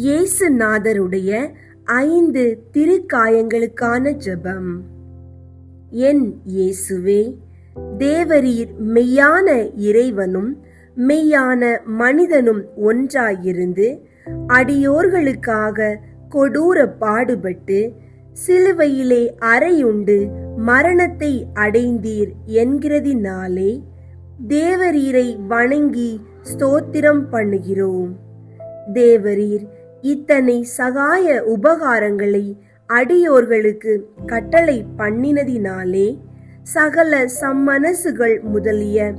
இயேசுநாதருடைய ஐந்து திருக்காயங்களுக்கான ஜெபம். என் இயேசுவே தேவரீர் மெய்யான இறைவனும் மெய்யான மனிதனும் ஒன்றாயிருந்து அடியோர்களுக்காக கொடூர பாடுபட்டு சிலுவையிலே அறையுண்டு மரணத்தை அடைந்தீர் என்கிறதினாலே தேவரீரை வணங்கி ஸ்தோத்திரம் பண்ணுகிறோம். தேவரீர் இத்தனை சகாய உபகாரங்களை அடியோர்களுக்கு கட்டளை பண்ணினதினாலே சகல சம்மனசுகள் முதலிய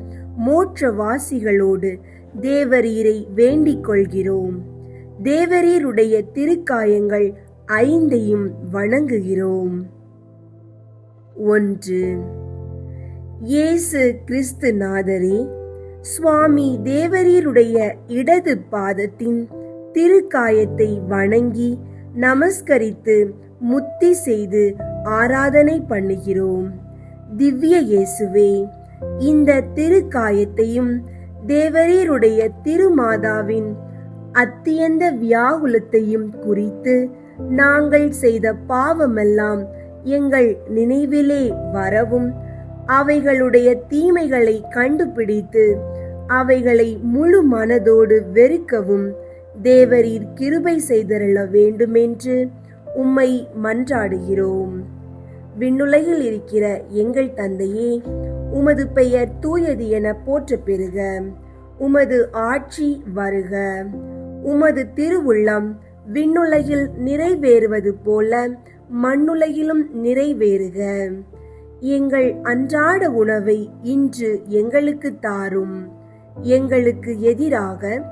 மோற்றவாசிகளோடு தேவரீரை வேண்டிக் கொள்கிறோம் தேவரீருடைய திருக்காயங்கள் ஐந்தையும் வணங்குகிறோம். ஒன்று. இயேசு கிறிஸ்து நாதரே சுவாமி தேவரீருடைய இடது பாதத்தின் திருக்காயத்தை வணங்கி நமஸ்கரித்து முத்தி செய்து ஆராதனை பண்ணுகிறோம். திவ்ய இயேசுவே இந்த திருக்காயத்தையும் தேவரீருடைய திருமாதாவின் அத்தியந்த வியாகுலத்தையும் குறித்து நாங்கள் செய்த பாவமெல்லாம் எங்கள் நினைவிலே வரவும் அவைகளுடைய தீமைகளை கண்டுபிடித்து அவைகளை முழு மனதோடு வெறுக்கவும் தேவரீர் கிருபை செய்தருள வேண்டுமென்று உம்மை மன்றாடுகிறோம். விண்ணுலகில் இருக்கிற எங்கள் தந்தையே உமது பெயர் தூயது என போற்ற பெறுக. உமது ஆட்சி வருக. உமது திருவுள்ளம் விண்ணுலகில் நிறைவேறுவது போல மண்ணுலகிலும் நிறைவேறுக. எங்கள் அன்றாட உணவை இன்று எங்களுக்கு தாரும். எங்களுக்கு எதிராக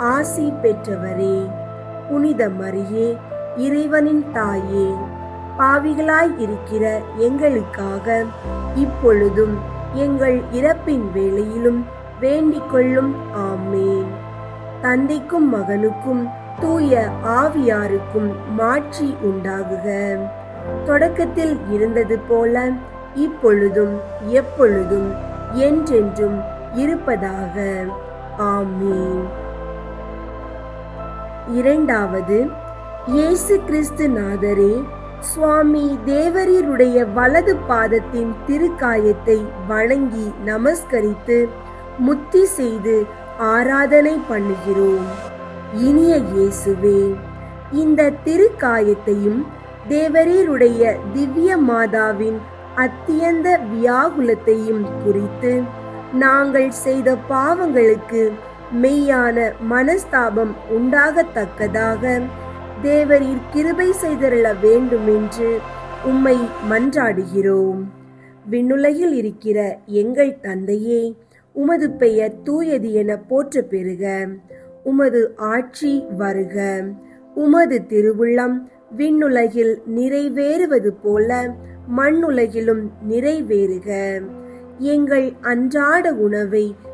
ஆசி பெற்றவரே புனித மரியே இறைவனின் தாயே. பாவிகளாய் இருக்கிற எங்களுக்காக இப்பொழுதும் எங்கள் இறப்பின் வேளையிலும் வேண்டிக் கொள்ளும். ஆமேன். தந்தைக்கும் மகனுக்கும் தூய ஆவியாருக்கும் மாற்றி உண்டாகுக. தொடக்கத்தில் இருந்தது போல இப்பொழுதும் எப்பொழுதும் என்றென்றும் இருப்பதாக. ஆமீன். இரண்டாவது இயேசு கிறிஸ்து நாதரே சுவாமி தேவரீருடைய வலது பாதத்தின் திருக்காயத்தை வணங்கி நமஸ்கரித்து முத்தி செய்து ஆராதனை பண்ணுகிறோம். இனிய இயேசுவே இந்த திருக்காயத்தையும் தேவரீருடைய திவ்ய மாதாவின் அத்தியந்த வியாகுலத்தையும் குறித்து நாங்கள் செய்த பாவங்களுக்கு மெய்யான மனஸ்தாபம் உண்டாகத்தக்கதாக. தேவரீர் கிருபை செய்தருள வேண்டுமென்று உம்மை மன்றாடுகிறோம். விண்ணுலகில் இருக்கிற எங்கள் தந்தையே உமது பெயர் தூயது என போற்ற பெறுக. உமது ஆட்சி வருக. உமது திருவுள்ளம் விண்ணுலகில் நிறைவேறுவது போல மண்ணுலகிலும் நிறைவேறுக. எங்கள் அன்றாட உணவை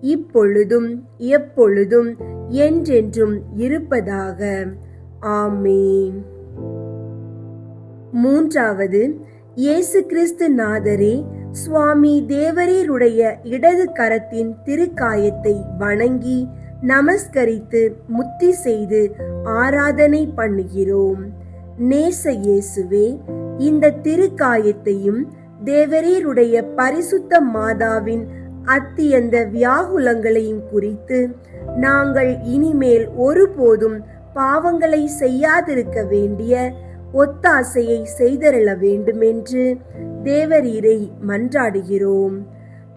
இப்பொழுதும் எப்பொழுதும் என்றென்றும் இருப்பதாக. ஆமேன். மூன்றாவது இயேசு கிறிஸ்து நாதரே சுவாமி தேவரீருடைய இடது கரத்தின் திருக்காயத்தை வணங்கி நமஸ்கரித்து முத்தி செய்து ஆராதனை பண்ணுகிறோம். நேச இயேசுவே இந்த திருக்காயத்தையும் தேவரீருடைய பரிசுத்த மாதாவின் அத்தியந்த வியாகுலங்களையும் குறித்து நாங்கள் இனிமேல் ஒருபோதும் பாவங்களை செய்யாதிருக்க வேண்டிய ஒத்தாசையை செய்தருள வேண்டுமென்று தேவரீரை மன்றாடுகிறோம்.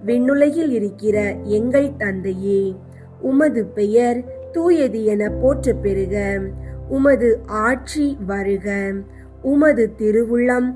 விண்ணுலகில் இருக்கிற எங்கள் தந்தையே உமது பெயர் தூயது என போற்ற பெறுக. உமது ஆட்சி வருக. உமது திருவுள்ளம்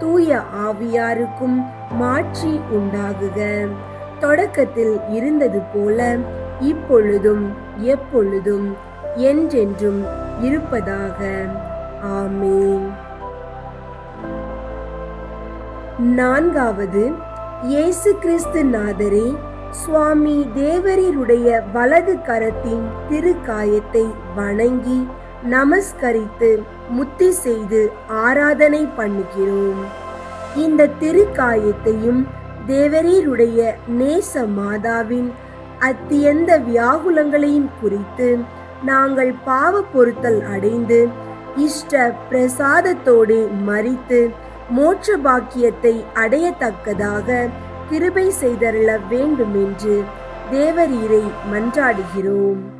தூய ஆவியாருக்கும் மாற்றி உண்டாகுக. தொடக்கத்தில் இருந்தது போல இப்பொழுதும் எப்பொழுதும் என்றென்றும் இருப்பதாக. ஆமேன். நான்காவது இயேசு கிறிஸ்து நாதரே சுவாமி தேவரீருடைய வலது கரத்தின் திருக்காயத்தை வணங்கி நமஸ்கரித்து முத்தி செய்து ஆராதனை பண்ணுகிறோம். இந்த திருக்காயத்தையும் தேவரீருடைய நேச மாதாவின் அத்தியந்த வியாகுலங்களையும் குறித்து நாங்கள் பாவ பொருத்தல் அடைந்து இஷ்ட பிரசாதத்தோடு மறித்து மோட்ச பாக்கியத்தை அடையத்தக்கதாக கிருபை செய்தருள வேண்டுமென்று தேவரீரை மன்றாடுகிறோம்.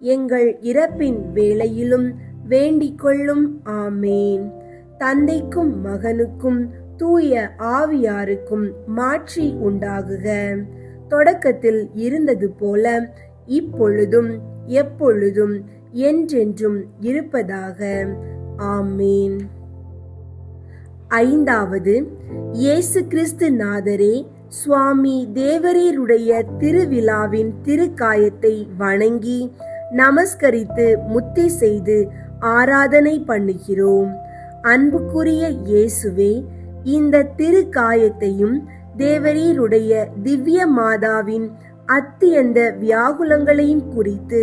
எங்கள் இறப்பின் வேளையிலும் வேண்டிக் கொள்ளும் ஆமேன். தந்தைக்கும் மகனுக்கும் தூய ஆவியாருக்கும் மாட்சி உண்டாகுக. தொடக்கத்தில் இருந்தது போல இப்பொழுதும் எப்பொழுதும் என்றென்றும் இருப்பதாக. ஆமேன். ஐந்தாவது இயேசு கிறிஸ்து நாதரே சுவாமி தேவரீருடைய திருவிழாவின் திருக்காயத்தை வணங்கி நமஸ்கரித்து முத்தி செய்து ஆராதனை பண்ணுகிறோம். அன்புக்குரிய இயேசுவே இந்த திரு காயத்தையும் தேவரீருடைய திவ்ய மாதாவின் அத்தியந்த வியாகுலங்களையும் குறித்து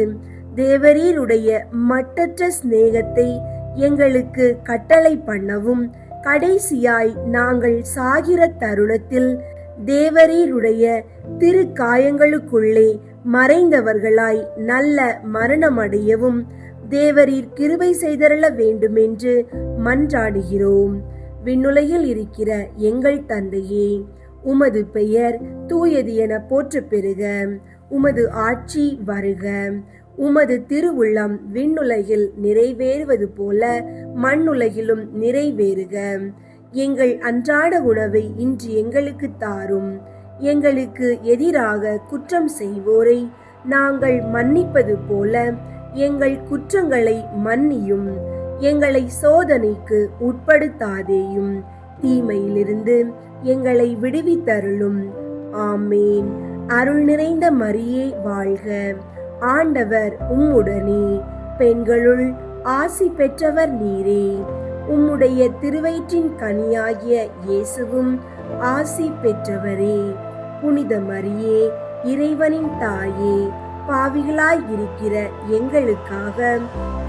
தேவரீருடைய மட்டற்ற சிநேகத்தை எங்களுக்கு கட்டளை பண்ணவும் கடைசியாய் நாங்கள் சாகிற தருணத்தில் தேவரீருடைய திருக்காயங்களுக்குள்ளே மறைந்தவர்களாய் நல்ல மரணமடையவும் தேவரீர் கிருபை செய்தருள வேண்டுமென்று மன்றாடுகிறோம். விண்ணுலகில் இருக்கிற எங்கள் தந்தையே உமது பெயர் தூயது என போற்று பெறுக. உமது ஆட்சி வருக. உமது திருவுள்ளம் விண்ணுலகில் நிறைவேறுவது போல மண்ணுலகிலும் நிறைவேறுக. எங்கள் அன்றாட உணவை இன்று எங்களுக்கு தாரும். எங்களுக்கு எதிராக குற்றம் செய்வோரை நாங்கள் மன்னிப்பது போல எங்கள் குற்றங்களை மன்னியும் எங்களை சோதனைக்கு உட்படுத்தாதேயும். தீமையிலிருந்து எங்களை விடுவித்தருளும். ஆமேன். அருள் நிறைந்த மரியே வாழ்க. ஆண்டவர் உம்முடனே. பெண்களுள் ஆசி பெற்றவர் நீரே. உம்முடைய திருவயிற்றின் கனியாகிய இயேசுவும் ஆசி பெற்றவரே. புனித மரியே இறைவனின் தாயே பாவிகளாய் இருக்கிற எங்களுக்காக.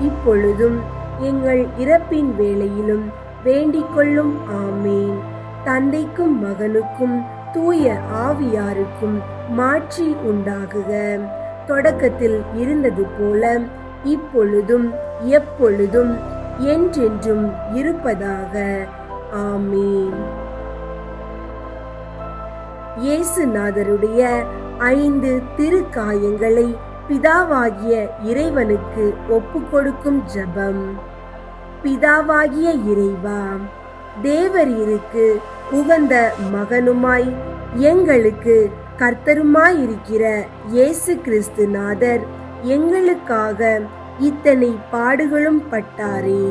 இப்பொழுதும் எங்கள் இறப்பின் வேளையிலும் வேண்டிக் கொள்ளும் ஆமேன். தந்தைக்கும் மகனுக்கும் தூய ஆவியாருக்கும் மாற்றி உண்டாகுக. தொடக்கத்தில் இருந்தது போல இப்பொழுதும் எப்பொழுதும் என்றென்றும் இருப்பதாக. ஆமேன். இயேசுநாதருடைய ஐந்து திருக்காயங்களை பிதாவாகிய இறைவனுக்கு ஒப்புக்கொடுக்கும் ஜெபம். பிதாவாகிய இறைவா தேவரீருக்கு உகந்த மகனுமாய் எங்களுக்கு கர்த்தருமாயிருக்கிற இயேசு கிறிஸ்துநாதர் எங்களுக்காக இத்தனை பாடுகளும் பட்டாரே.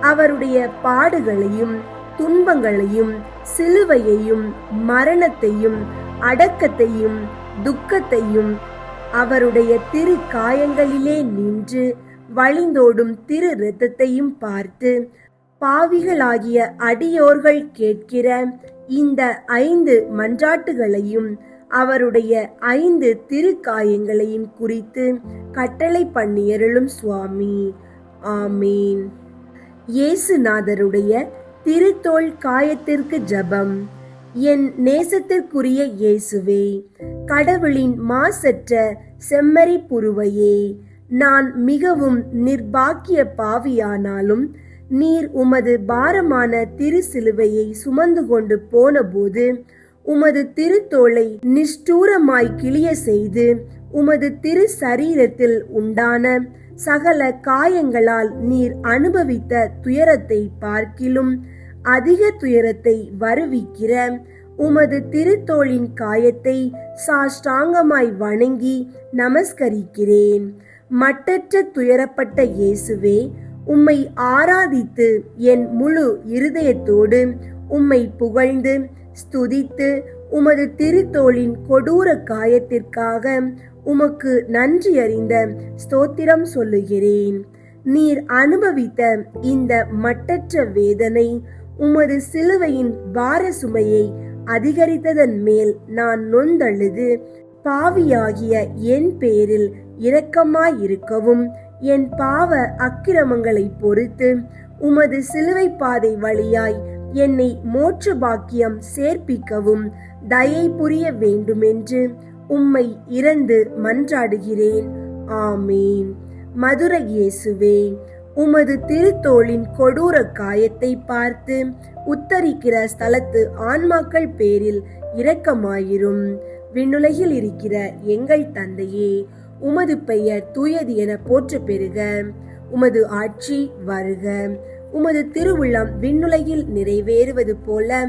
அவருடைய பாடுகளையும் துன்பங்களையும் சிலுவையையும் மரணத்தையும் அடக்கத்தையும் துக்கத்தையும் அவருடைய திரு காயங்களிலே நின்று வழிந்தோடும் திரு இரத்தத்தையும் பார்த்து பாவிகளாகிய அடியோர்கள் கேட்கிற இந்த ஐந்து மன்றாட்டுகளையும் அவருடைய ஐந்து திருக்காயங்களையும் குறித்து கட்டளை பண்ணியருளும் சுவாமி. ஆமீன். இயேசுநாதருடைய திருத்தோல் காயத்திற்கு ஜபம். என் நேசத்திற்குரிய இயேசுவே கடவுளின் மாசற்ற செம்மறி புருவையே நான் மிகவும் நிர்பாக்கிய பாவியானாலும் நீர் உமது பாரமான திரு சிலுவையை சுமந்து கொண்டு போனபோது உமது திருத்தோளை நிஷ்டூரமாய் கிளிய செய்து உமது திரு சரீரத்தில் உண்டான சகல காயங்களால் நீர் அனுபவித்த துயரத்தை பார்க்கிலும் அதிக துயரத்தை வருவிக்கிற உமது திருத்தோளின் காயத்தை சாஷ்டாங்கமாய் வணங்கி நமஸ்கரிக்கிறேன். மட்டற்ற துயரப்பட்ட இயேசுவே உம்மை ஆராதித்து என் முழு இருதயத்தோடு உம்மை புகழ்ந்து ஸ்துதித்து உமது திருத்தோளின் கொடூர காயத்திற்காக உமக்கு நன்றி அறிந்த ஸ்தோத்திரம் சொல்லுகிறேன். நீர் அனுபவித்த இந்த மட்டற்ற வேதனை உமது சிலுவையின் பார சுமையை அதிகரித்ததன் மேல் நான் நொந்தழுது பாவியாகிய என் பேரில் இரக்கமாயிருக்கவும் என் பாவ அக்கிரமங்களை பொறுத்து உமது சிலுவை பாதை வழியாய் என்னை மோட்ச பாக்கியம் சேர்ப்பிக்கவும் தயை புரிய வேண்டுமென்று உம்மை இறந்து மன்றாடுகிறேன். ஆமேன். மதுர இயேசுவே உமது திருத்தோளின் கொடூர காயத்தை பார்த்து உத்தரிக்கிற ஸ்தலத்து ஆன்மாக்கள் பேரில் இரக்கமாயிரும். விண்ணுலகில் இருக்கிற எங்கள் தந்தையே உமது பெயர் தூயது என போற்று பெறுக. உமது ஆட்சி வருக. உமது திருவுள்ளம் விண்ணுலகில் நிறைவேறுவது போல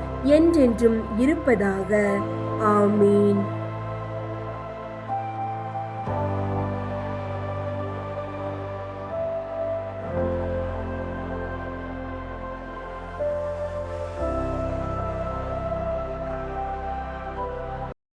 என்றென்றும் இருப்பதாக. ஆமீன்.